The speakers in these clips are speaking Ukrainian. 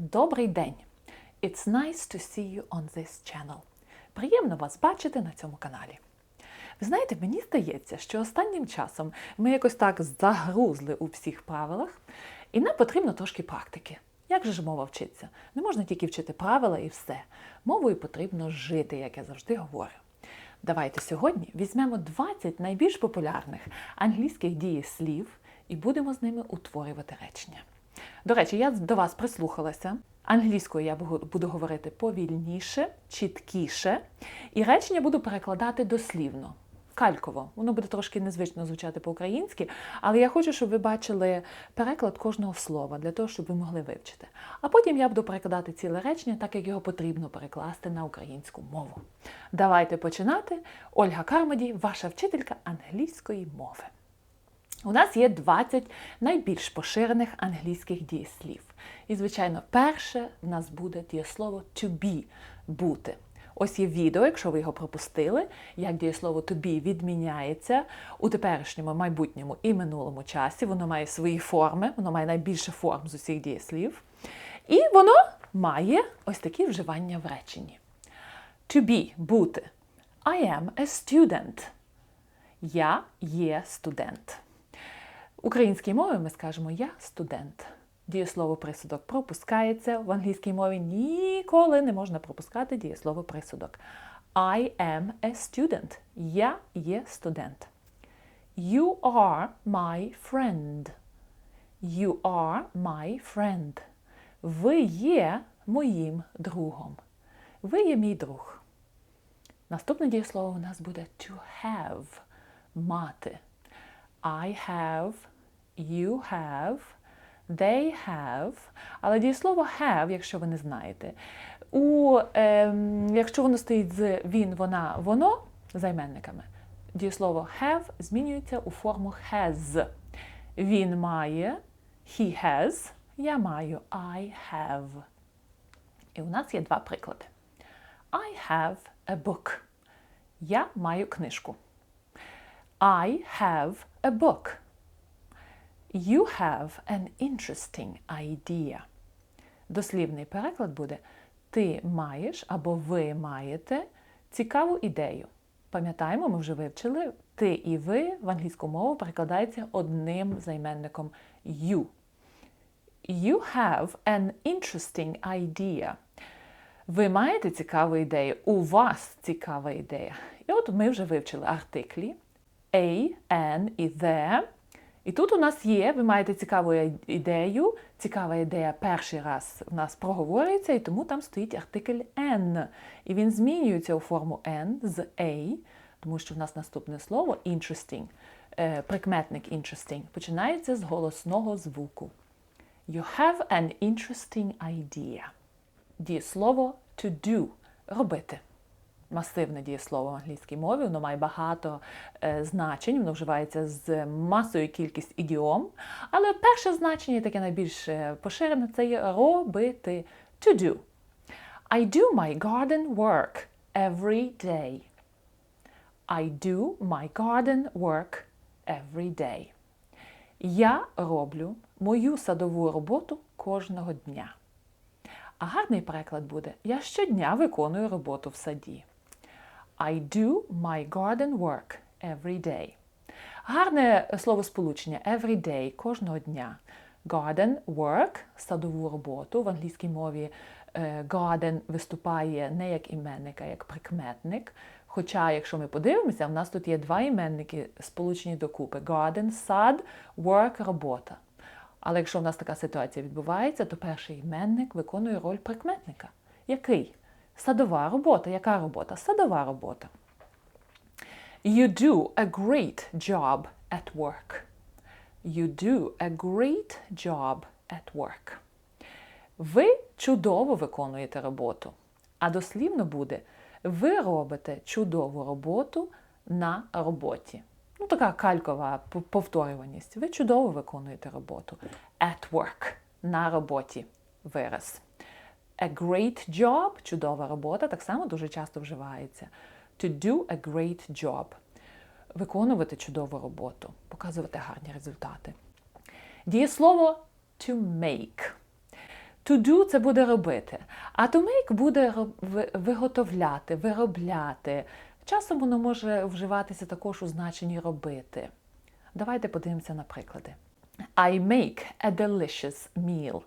Добрий день! It's nice to see you on this channel. Приємно вас бачити на цьому каналі. Ви знаєте, мені здається, що останнім часом ми якось так загрузли у всіх правилах, і нам потрібно трошки практики. Як же ж мова вчиться? Не можна тільки вчити правила і все. Мовою потрібно жити, як я завжди говорю. Давайте сьогодні візьмемо 20 найбільш популярних англійських дієслів і будемо з ними утворювати речення. До речі, я до вас прислухалася. Англійською я буду говорити повільніше, чіткіше, і речення буду перекладати дослівно. Кальково. Воно буде трошки незвично звучати по-українськи, але я хочу, щоб ви бачили переклад кожного слова для того, щоб ви могли вивчити. А потім я буду перекладати ціле речення, так як його потрібно перекласти на українську мову. Давайте починати. Ольга Кармаді, ваша вчителька англійської мови. У нас є 20 найбільш поширених англійських дієслів. І, звичайно, перше в нас буде дієслово to be бути. Ось є відео, якщо ви його пропустили, як дієслово to be відміняється у теперішньому, майбутньому і минулому часі. Воно має свої форми, воно має найбільше форм з усіх дієслів. І воно має ось такі вживання в реченні. To be бути. I am a student. Я є студент. Українській мові ми скажемо Я студент. Дієслово присудок пропускається. В англійській мові ніколи не можна пропускати дієслово присудок. I am a student. Я є студент. You are my friend. You are my friend. Ви є моїм другом. Ви є мій друг. Наступне дієслово у нас буде to have мати. I have, you have, they have. Але дієслово have, якщо ви не знаєте, у, е, якщо воно стоїть з він, вона, воно займенниками, дієслово have змінюється у форму has. Він має, he has, я маю, I have. І у нас є два приклади. I have a book. Я маю книжку. I have a book. You have an interesting idea. Дослівний переклад буде Ти маєш або ви маєте цікаву ідею. Пам'ятаємо, ми вже вивчили, ти і ви в англійську мову перекладається одним займенником you. You have an interesting idea. Ви маєте цікаву ідею, у вас цікава ідея. І от ми вже вивчили артиклі a, an і the. І тут у нас є, ви маєте цікаву ідею. Цікава ідея перший раз в нас проговорюється, і тому там стоїть артикль N. І він змінюється у форму N з A, тому що в нас наступне слово interesting, прикметник interesting, починається з голосного звуку. You have an interesting idea. Дієслово to do робити масивне дієслово в англійській мові, воно має багато е, значень, воно вживається з масою кількість ідіом. Але перше значення, таке найбільш е, поширене, це є робити to do. I do my garden work every day. I do my garden work every day. Я роблю мою садову роботу кожного дня. А гарний переклад буде: Я щодня виконую роботу в саді. I do my garden work every day. Гарне словосполучення every day кожного дня. Garden work садову роботу. В англійській мові garden виступає не як іменник, а як прикметник. Хоча, якщо ми подивимося, в нас тут є два іменники, сполучені докупи: garden, сад, work робота. Але якщо в нас така ситуація відбувається, то перший іменник виконує роль прикметника. Який? Садова робота. Яка робота? Садова робота. You do a great job at work. You do a great job at work. Ви чудово виконуєте роботу. А дослівно буде ви робите чудову роботу на роботі. Ну, така калькова повторюваність. Ви чудово виконуєте роботу. At work. На роботі. Вираз. A great job чудова робота, так само дуже часто вживається. To do a great job. Виконувати чудову роботу, показувати гарні результати. Дієслово to make. To do це буде робити. А to make буде виготовляти, виробляти. Часом воно може вживатися також у значенні робити. Давайте подивимося на приклади. I make a delicious meal.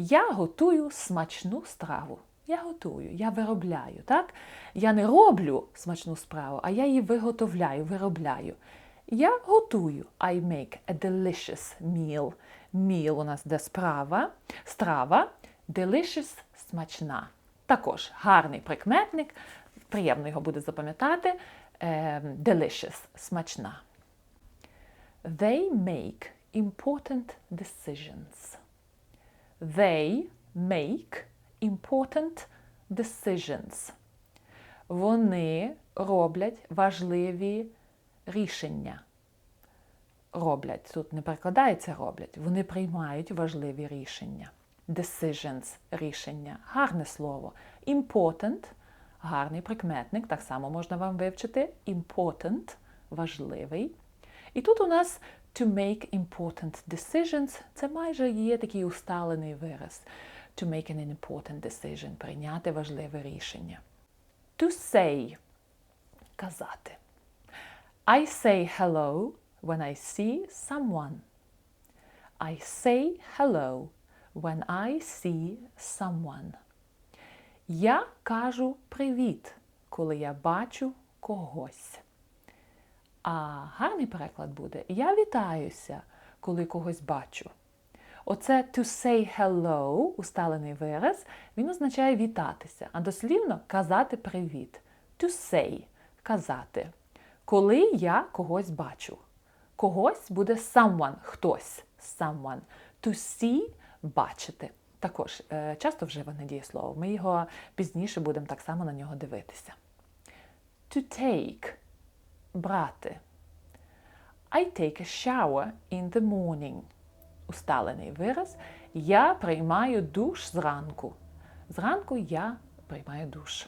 Я готую смачну страву. Я готую, я виробляю. так? Я не роблю смачну справу, а я її виготовляю, виробляю. Я готую. I make a delicious meal. Meal у нас де справа, страва, delicious смачна. Також гарний прикметник, приємно його буде запам'ятати. Delicious смачна. They make important decisions. They make important decisions. Вони роблять важливі рішення. Роблять. Тут не перекладається роблять. Вони приймають важливі рішення. Decisions рішення. Гарне слово. Important гарний прикметник. Так само можна вам вивчити. Important важливий. І тут у нас to make important decisions це майже є такий усталений вираз. To make an important decision прийняти важливе рішення. To say казати. I say hello when I see someone. I say hello when I see someone. Я кажу привіт, коли я бачу когось. А гарний переклад буде Я вітаюся, коли когось бачу. Оце to say hello, усталений вираз, він означає вітатися, а дослівно казати привіт. To say казати. Коли я когось бачу. Когось буде someone, хтось. Someone. To see бачити. Також е, часто вживане дієслово. Ми його пізніше будемо так само на нього дивитися. To take брати. I take a shower in the morning. Усталений вираз. Я приймаю душ зранку. Зранку я приймаю душ.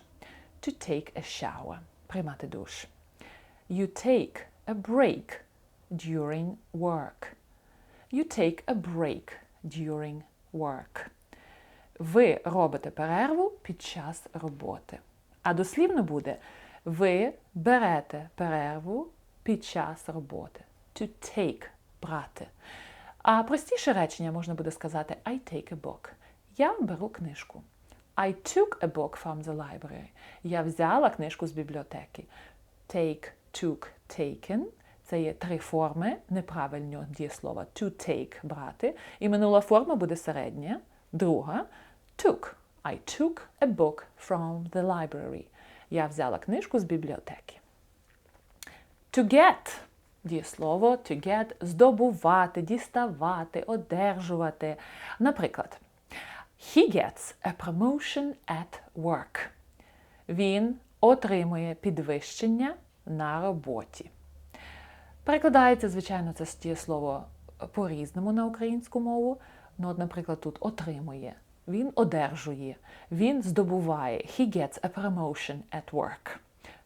To take a shower. Приймати душ. You take a break during work. You take a break during work. Ви робите перерву під час роботи. А дослівно буде ви берете перерву під час роботи. To take брати. А простіше речення можна буде сказати I take a book. Я беру книжку. I took a book from the library. Я взяла книжку з бібліотеки. Take, took, taken. Це є три форми неправильного дієслова. To take брати. І минула форма буде середня. Друга took. I took a book from the library. Я взяла книжку з бібліотеки. To get дієслово to get здобувати, діставати, одержувати. Наприклад, He gets a promotion at work. Він отримує підвищення на роботі. Перекладається, звичайно, це дієслово по-різному на українську мову. Ну, от, наприклад, тут отримує. Він одержує, він здобуває. He gets a promotion at work.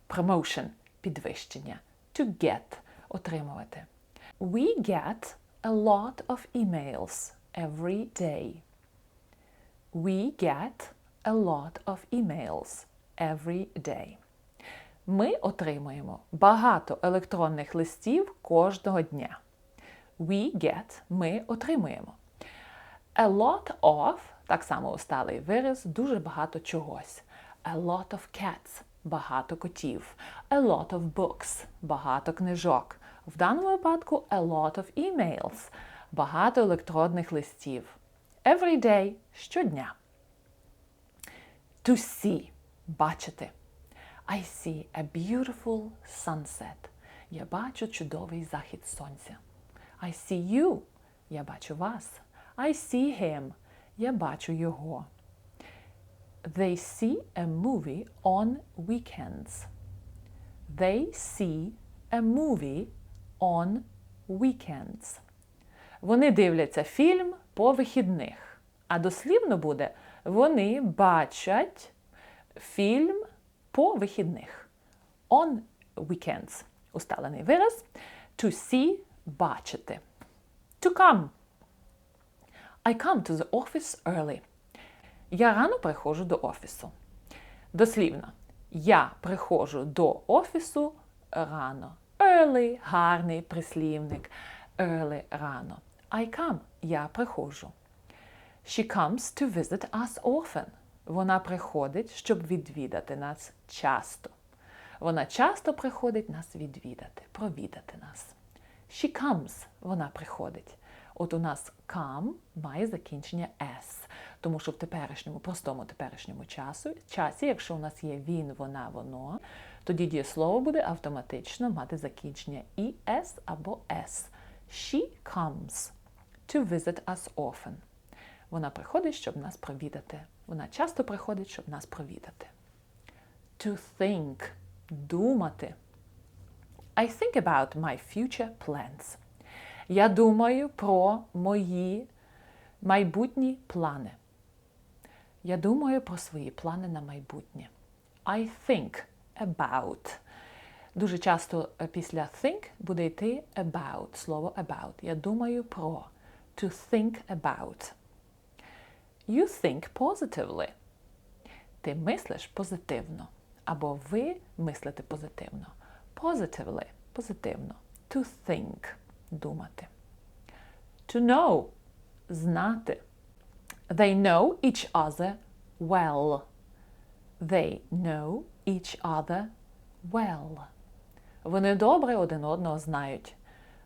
Promotion підвищення. To get отримувати. We get a lot of emails every day. We get a lot of emails every day. Ми отримуємо багато електронних листів кожного дня. We get ми отримуємо. A lot of так само усталий вираз, дуже багато чогось. A lot of cats багато котів. A lot of books багато книжок. В даному випадку a lot of emails багато електронних листів. Every day щодня. To see бачити. I see a beautiful sunset. Я бачу чудовий захід сонця. I see you. Я бачу вас. I see him. Я бачу його. They see a movie on weekends. They see a movie on weekends. Вони дивляться фільм по вихідних. А дослівно буде вони бачать фільм по вихідних. On weekends. Усталений вираз. To see бачити. To come. I come to the office early. Я рано приходжу до офісу. Дослівно. Я приходжу до офісу рано. Early – гарний прислівник. Early – рано. I come – я приходжу. She comes to visit us often. Вона приходить, щоб відвідати нас часто. Вона часто приходить нас відвідати, провідати нас. She comes – вона приходить. От у нас come має закінчення s, тому що в теперішньому, простому теперішньому часу, часі, якщо у нас є він, вона, воно, тоді дієслово буде автоматично мати закінчення es або s. She comes to visit us often. Вона приходить, щоб нас провідати. Вона часто приходить, щоб нас провідати. To think – думати. I think about my future plans. Я думаю про мої майбутні плани. Я думаю про свої плани на майбутнє. I think about. Дуже часто після think буде йти about, слово about. Я думаю про. To think about. You think positively. Ти мислиш позитивно. Або ви мислите позитивно. Positively – позитивно. To think – думати. To know – знати. They know each other well. They know each other well. Вони добре один одного знають.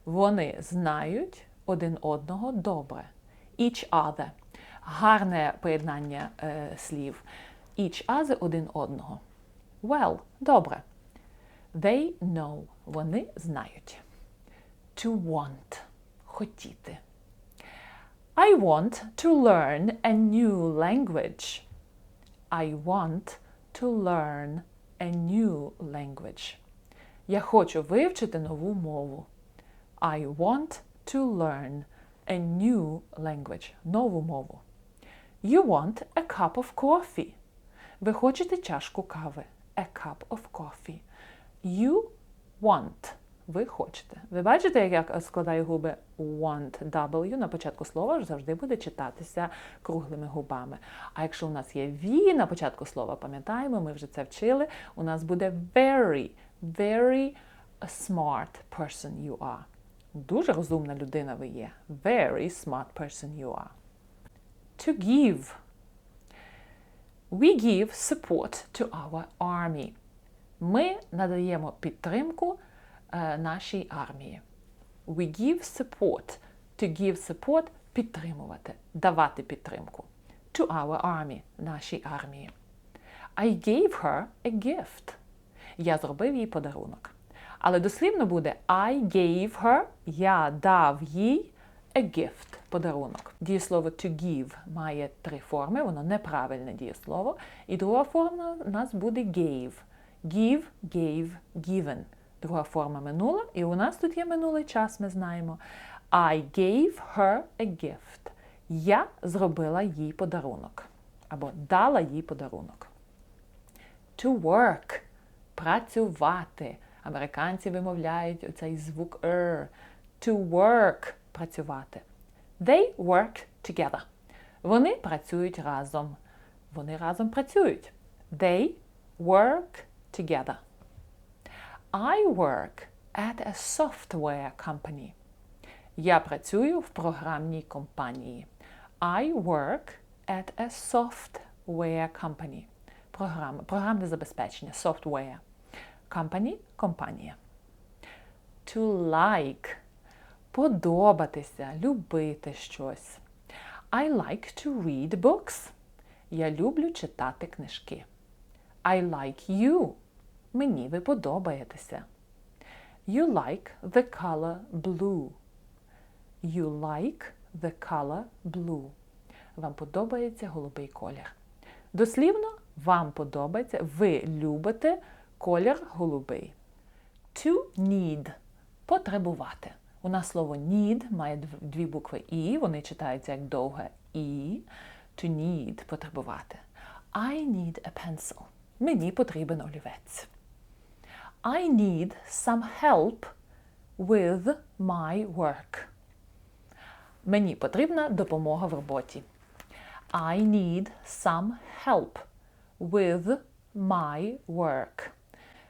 Вони знають один одного добре. Each other. Гарне поєднання е, слів. Each other один одного. Well, добре. They know. Вони знають. To want. Хотіти. I want to learn a new language. I want to learn a new language. Я хочу вивчити нову мову. I want to learn a new language. Нову мову. You want a cup of coffee. Ви хочете чашку кави. A cup of coffee. You want. Ви хочете. Ви бачите, як я складаю губи want W на початку слова завжди буде читатися круглими губами. А якщо у нас є V на початку слова, пам'ятаємо, ми вже це вчили, у нас буде very, very smart person you are. Дуже розумна людина ви є. Very smart person you are. To give. We give support to our army. Ми надаємо підтримку е, нашій армії. We give support. To give support – підтримувати, давати підтримку. To our army – нашій армії. I gave her a gift. Я зробив їй подарунок. Але дослівно буде I gave her, я дав їй a gift подарунок. Дієслово to give має три форми, воно неправильне дієслово. І друга форма у нас буде gave. Give, gave, given. Друга форма минула. І у нас тут є минулий час, ми знаємо. I gave her a gift. Я зробила їй подарунок. Або дала їй подарунок. To work працювати. Американці вимовляють оцей звук er. To work працювати. They work together. Вони працюють разом. Вони разом працюють. They work together. I work at a software company. Я працюю в програмній компанії. I work at a software company. Програма, програмне забезпечення. Software. Company – компанія. To like – подобатися, любити щось. I like to read books. Я люблю читати книжки. I like you. Мені ви подобаєтеся. You like the color blue. You like the color blue. Вам подобається голубий колір. Дослівно, вам подобається, ви любите колір голубий. To need потребувати. У нас слово need має дві букви І, вони читаються як довге І. To need потребувати. I need a pencil. Мені потрібен олівець. I need some help with my work. Мені потрібна допомога в роботі. I need some help with my work.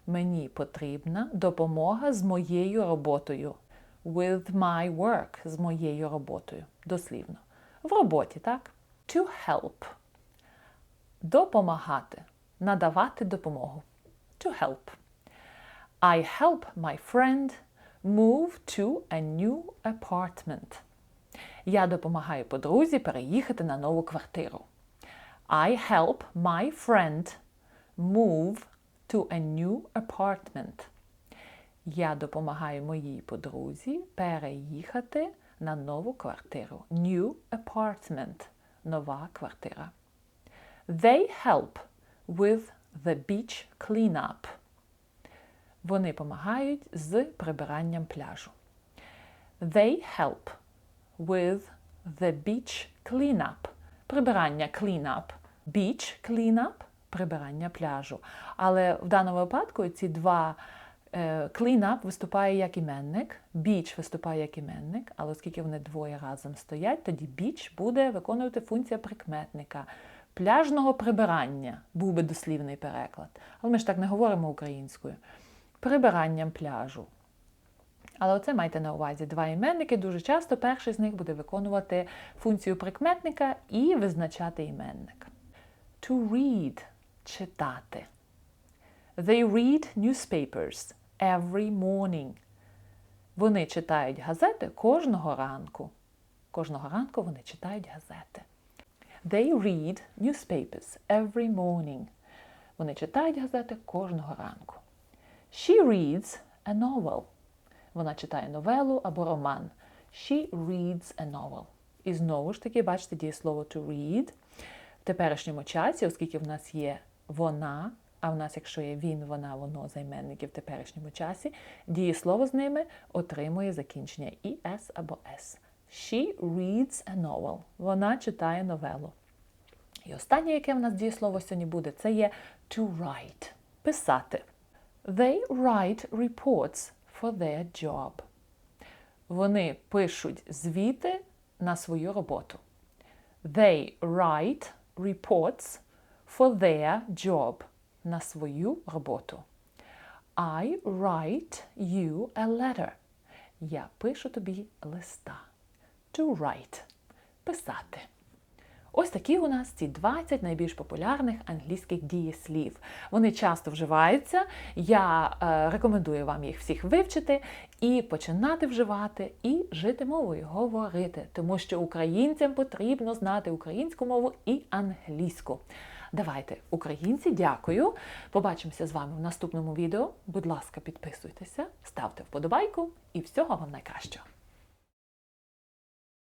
Мені потрібна допомога з моєю роботою. With my work з моєю роботою. Дослівно. В роботі, так? To help. Допомагати. Надавати допомогу. To help. I help my friend move to a new apartment. Я допомагаю подрузі переїхати на нову квартиру. I help my friend move to a new apartment. Я допомагаю моїй подрузі переїхати на нову квартиру. New apartment. Нова квартира. They help with the beach cleanup. Вони допомагають з прибиранням пляжу. They help with the beach cleanup. Прибирання cleanup. Beach cleanup – прибирання пляжу. Але в даному випадку ці два е, cleanup виступає як іменник, beach виступає як іменник, але оскільки вони двоє разом стоять, тоді beach буде виконувати функція прикметника. Пляжного прибирання був би дослівний переклад. Але ми ж так не говоримо українською. Прибиранням пляжу. Але оце майте на увазі два іменники. Дуже часто перший з них буде виконувати функцію прикметника і визначати іменник. To read читати. They read newspapers every morning. Вони читають газети кожного ранку. Кожного ранку вони читають газети. They read newspapers every morning. Вони читають газети кожного ранку. She reads a novel. Вона читає новелу або роман. She reads a novel. І знову ж таки, бачите дієслово to read. В теперішньому часі, оскільки в нас є вона, а в нас, якщо є він, вона, воно, займенники в теперішньому часі, дієслово з ними отримує закінчення «es» або «s». She reads a novel. Вона читає новелу. І останнє, яке в нас дієслово сьогодні буде, це є to write – писати. They write reports for their job. Вони пишуть звіти на свою роботу. They write reports for their job на свою роботу. I write you a letter. Я пишу тобі листа. To write – писати. Ось такі у нас ці 20 найбільш популярних англійських дієслів. Вони часто вживаються. Я е, рекомендую вам їх всіх вивчити і починати вживати, і жити мовою, говорити, тому що українцям потрібно знати українську мову і англійську. Давайте, українці, дякую. Побачимося з вами в наступному відео. Будь ласка, підписуйтеся, ставте вподобайку і всього вам найкращого.